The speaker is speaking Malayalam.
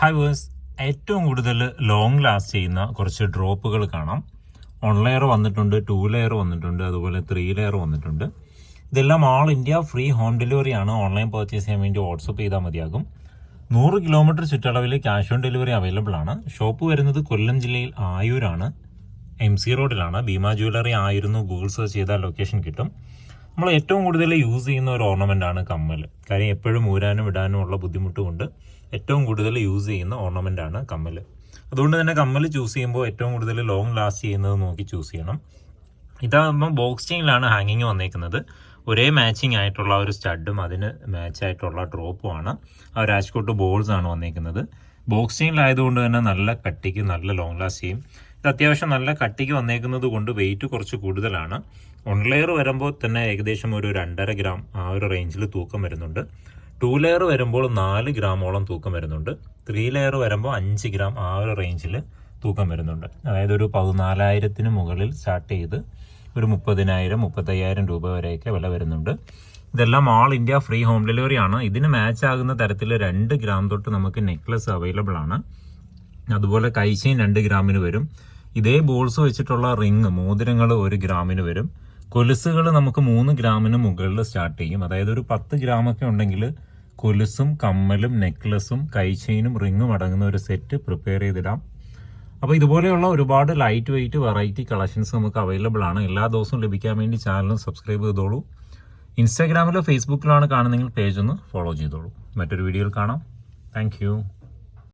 ഹായ് വേഴ്സ് ഏറ്റവും കൂടുതൽ ലോങ് ലാസ്റ്റ് ചെയ്യുന്ന കുറച്ച് ഡ്രോപ്പുകൾ കാണാം. വൺ ലെയർ വന്നിട്ടുണ്ട് ടു ലെയർ വന്നിട്ടുണ്ട് അതുപോലെ ത്രീ ലെയർ വന്നിട്ടുണ്ട്. ഇതെല്ലാം all India free home delivery ആണ്. ഓൺലൈൻ പർച്ചേസ് ചെയ്യാൻ വേണ്ടി വാട്സപ്പ് ചെയ്താൽ മതിയാകും. നൂറ് കിലോമീറ്റർ ചുറ്റളവിൽ ക്യാഷ് ഓൺ ഡെലിവറി അവൈലബിൾ ആണ്. ഷോപ്പ് വരുന്നത് കൊല്ലം ജില്ലയിൽ ആയൂരാണ്. എം സി റോഡിലാണ് ഭീമ ജ്വല്ലറി ആയിരുന്നു ഗൂഗിൾ സെർച്ച് ചെയ്താൽ ലൊക്കേഷൻ കിട്ടും. നമ്മൾ ഏറ്റവും കൂടുതൽ യൂസ് ചെയ്യുന്ന ഒരു ഓർണമെന്റ് ആണ് കമ്മൽ കാര്യം എപ്പോഴും ഊരാനും ഇടാനും ഉള്ള ബുദ്ധിമുട്ട് കൊണ്ട് ഏറ്റവും കൂടുതൽ യൂസ് ചെയ്യുന്ന ഓർണമെന്റ് ആണ് കമ്മൽ അതുകൊണ്ട് തന്നെ കമ്മൽ ചൂസ് ചെയ്യുമ്പോൾ ഏറ്റവും കൂടുതൽ ലോങ് ലാസ്റ്റ് ചെയ്യുന്നത് നോക്കി ചൂസ് ചെയ്യണം. ഇതാകുമ്പോൾ ബോക്സ് ചെയിനിലാണ് ഹാങ്ങിങ് വന്നേക്കുന്നത്. ഒരേ മാച്ചിങ് ആയിട്ടുള്ള ഒരു സ്റ്റഡും അതിന് മാച്ച് ആയിട്ടുള്ള ഡ്രോപ്പും ആണ്. ആ രാജ്കോട്ട് ബോൾസ് ആണ് വന്നേക്കുന്നത്. ബോക്സ് ചെയിനിലായതുകൊണ്ട് തന്നെ നല്ല കട്ടിക്ക് നല്ല ലോങ് ലാസ്റ്റ് ചെയ്യും. ഇത് അത്യാവശ്യം നല്ല കട്ടിക്ക് വന്നേക്കുന്നത് കൊണ്ട് വെയിറ്റ് കുറച്ച് കൂടുതലാണ്. വൺ ലെയർ വരുമ്പോൾ തന്നെ ഏകദേശം ഒരു രണ്ടര ഗ്രാം ആ ഒരു റേഞ്ചിൽ തൂക്കം വരുന്നുണ്ട്. ടു ലെയർ വരുമ്പോൾ നാല് ഗ്രാമോളം തൂക്കം വരുന്നുണ്ട്. ത്രീ ലെയർ വരുമ്പോൾ അഞ്ച് ഗ്രാം ആ ഒരു റേഞ്ചിൽ തൂക്കം വരുന്നുണ്ട്. അതായത് ഒരു പതിനാലായിരത്തിന് മുകളിൽ സ്റ്റാർട്ട് ചെയ്ത് ഒരു മുപ്പതിനായിരം മുപ്പത്തയ്യായിരം രൂപ വരെയൊക്കെ വില വരുന്നുണ്ട്. ഇതെല്ലാം all India free home delivery ആണ്. ഇതിന് മാച്ച് ആകുന്ന തരത്തിൽ രണ്ട് ഗ്രാം തൊട്ട് നമുക്ക് നെക്ലസ് അവൈലബിൾ ആണ്. അതുപോലെ കൈശയും രണ്ട് ഗ്രാമിന് വരും. ഇതേ ബോൾസ് വെച്ചിട്ടുള്ള റിങ് മോതിരങ്ങൾ ഒരു ഗ്രാമിന് വരും. കൊലുസുകൾ നമുക്ക് മൂന്ന് ഗ്രാമിന് മുകളിൽ സ്റ്റാർട്ട് ചെയ്യും. അതായത് ഒരു പത്ത് ഗ്രാമൊക്കെ ഉണ്ടെങ്കിൽ കൊലുസും കമ്മലും നെക്ലസും കൈച്ചെയിനും റിങ്ങും അടങ്ങുന്ന ഒരു സെറ്റ് പ്രിപ്പയർ ചെയ്തിടാം. അപ്പോൾ ഇതുപോലെയുള്ള ഒരുപാട് ലൈറ്റ് വെയിറ്റ് വെറൈറ്റി കളക്ഷൻസ് നമുക്ക് അവൈലബിൾ ആണ്. എല്ലാ ദിവസവും ലഭിക്കാൻ വേണ്ടി ചാനലും സബ്സ്ക്രൈബ് ചെയ്തോളൂ. ഇൻസ്റ്റാഗ്രാമിലോ ഫേസ്ബുക്കിലാണ് കാണുന്നെങ്കിൽ പേജ് ഒന്ന് ഫോളോ ചെയ്തോളൂ. മറ്റൊരു വീഡിയോയിൽ കാണാം. താങ്ക്